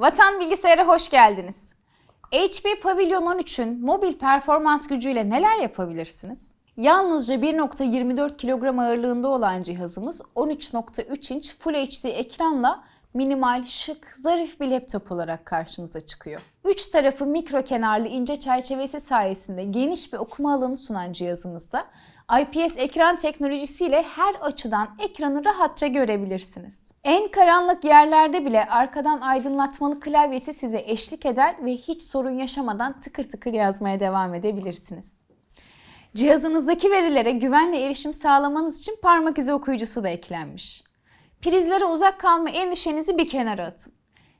Vatan Bilgisayar'a hoş geldiniz. HP Pavilion 13'ün mobil performans gücüyle neler yapabilirsiniz? Yalnızca 1.24 kilogram ağırlığında olan cihazımız 13.3 inç Full HD ekranla minimal, şık, zarif bir laptop olarak karşımıza çıkıyor. Üç tarafı mikro kenarlı ince çerçevesi sayesinde geniş bir okuma alanı sunan cihazımızda IPS ekran teknolojisiyle her açıdan ekranı rahatça görebilirsiniz. En karanlık yerlerde bile arkadan aydınlatmalı klavyesi size eşlik eder ve hiç sorun yaşamadan tıkır tıkır yazmaya devam edebilirsiniz. Cihazınızdaki verilere güvenle erişim sağlamanız için parmak izi okuyucusu da eklenmiş. Prizlere uzak kalma endişenizi bir kenara atın.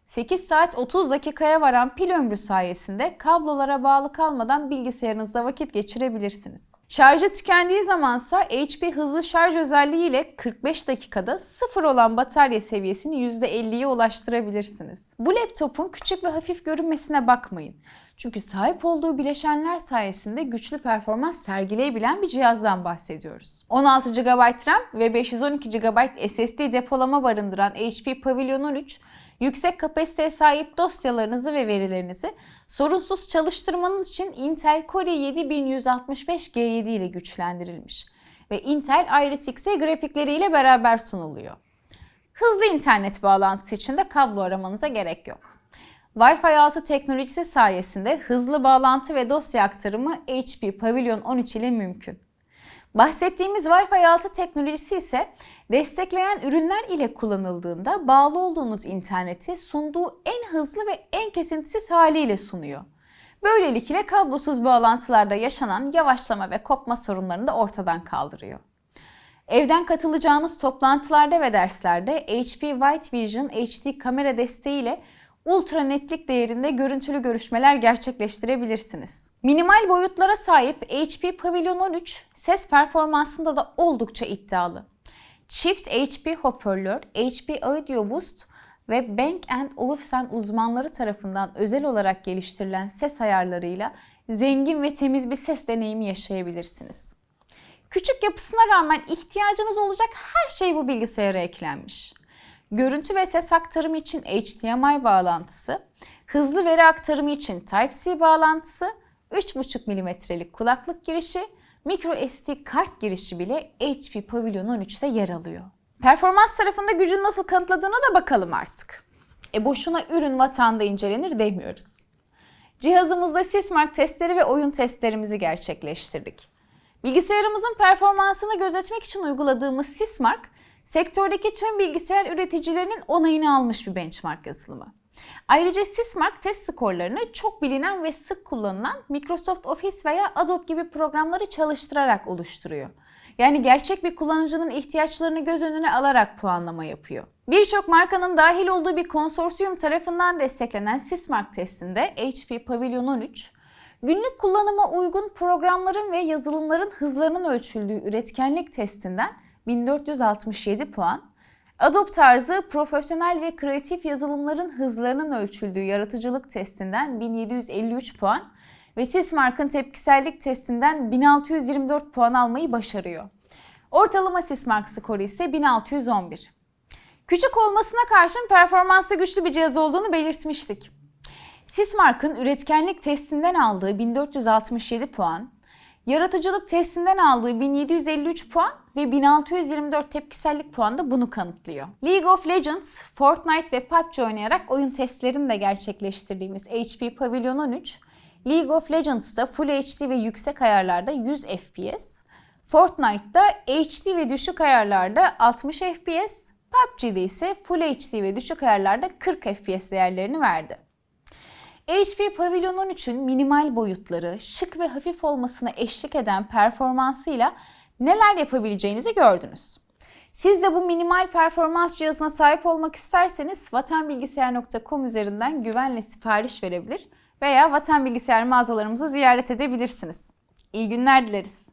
8 saat 30 dakikaya varan pil ömrü sayesinde kablolara bağlı kalmadan bilgisayarınızda vakit geçirebilirsiniz. Şarjı tükendiği zamansa HP hızlı şarj özelliğiyle 45 dakikada sıfır olan batarya seviyesini %50'ye ulaştırabilirsiniz. Bu laptopun küçük ve hafif görünmesine bakmayın. Çünkü sahip olduğu bileşenler sayesinde güçlü performans sergileyebilen bir cihazdan bahsediyoruz. 16 GB RAM ve 512 GB SSD depolama barındıran HP Pavilion 13 yüksek kapasiteye sahip dosyalarınızı ve verilerinizi sorunsuz çalıştırmanız için Intel Core i7165G7 ile güçlendirilmiş ve Intel Iris Xe grafikleriyle beraber sunuluyor. Hızlı internet bağlantısı için de kablo aramanıza gerek yok. Wi-Fi 6 teknolojisi sayesinde hızlı bağlantı ve dosya aktarımı HP Pavilion 13 ile mümkün. Bahsettiğimiz Wi-Fi 6 teknolojisi ise destekleyen ürünler ile kullanıldığında bağlı olduğunuz interneti sunduğu en hızlı ve en kesintisiz haliyle sunuyor. Böylelikle kablosuz bağlantılarda yaşanan yavaşlama ve kopma sorunlarını da ortadan kaldırıyor. Evden katılacağınız toplantılarda ve derslerde HP White Vision HD kamera desteğiyle ultra netlik değerinde görüntülü görüşmeler gerçekleştirebilirsiniz. Minimal boyutlara sahip HP Pavilion 13 ses performansında da oldukça iddialı. Çift HP hoparlör, HP Audio Boost ve Bang Olufsen uzmanları tarafından özel olarak geliştirilen ses ayarlarıyla zengin ve temiz bir ses deneyimi yaşayabilirsiniz. Küçük yapısına rağmen ihtiyacınız olacak her şey bu bilgisayara eklenmiş. Görüntü ve ses aktarımı için HDMI bağlantısı, hızlı veri aktarımı için Type-C bağlantısı, 3.5 mm'lik kulaklık girişi, micro SD kart girişi bile HP Pavilion 13'te yer alıyor. Performans tarafında gücün nasıl kanıtladığına da bakalım artık. E boşuna ürün vatanda incelenir demiyoruz. Cihazımızda Sysmark testleri ve oyun testlerimizi gerçekleştirdik. Bilgisayarımızın performansını gözetmek için uyguladığımız Sysmark, sektördeki tüm bilgisayar üreticilerinin onayını almış bir benchmark yazılımı. Ayrıca Sysmark test skorlarını çok bilinen ve sık kullanılan Microsoft Office veya Adobe gibi programları çalıştırarak oluşturuyor. Yani gerçek bir kullanıcının ihtiyaçlarını göz önüne alarak puanlama yapıyor. Birçok markanın dahil olduğu bir konsorsiyum tarafından desteklenen Sysmark testinde HP Pavilion 13, günlük kullanıma uygun programların ve yazılımların hızlarının ölçüldüğü üretkenlik testinden 1467 puan, Adobe tarzı profesyonel ve kreatif yazılımların hızlarının ölçüldüğü yaratıcılık testinden 1753 puan ve Sysmark'ın tepkisellik testinden 1624 puan almayı başarıyor. Ortalama Sysmark skoru ise 1611. Küçük olmasına karşın performansı güçlü bir cihaz olduğunu belirtmiştik. Sysmark'ın üretkenlik testinden aldığı 1467 puan, Yaratıcılık testinden aldığı 1753 puan ve 1624 tepkisellik puan da bunu kanıtlıyor. League of Legends, Fortnite ve PUBG oynayarak oyun testlerini de gerçekleştirdiğimiz HP Pavilion 13, League of Legends'ta Full HD ve yüksek ayarlarda 100 FPS, Fortnite'da HD ve düşük ayarlarda 60 FPS, PUBG'de ise Full HD ve düşük ayarlarda 40 FPS değerlerini verdi. HP Pavilion 13'ün minimal boyutları, şık ve hafif olmasına eşlik eden performansıyla neler yapabileceğinizi gördünüz. Siz de bu minimal performans cihazına sahip olmak isterseniz vatanbilgisayar.com üzerinden güvenle sipariş verebilir veya Vatan Bilgisayar mağazalarımızı ziyaret edebilirsiniz. İyi günler dileriz.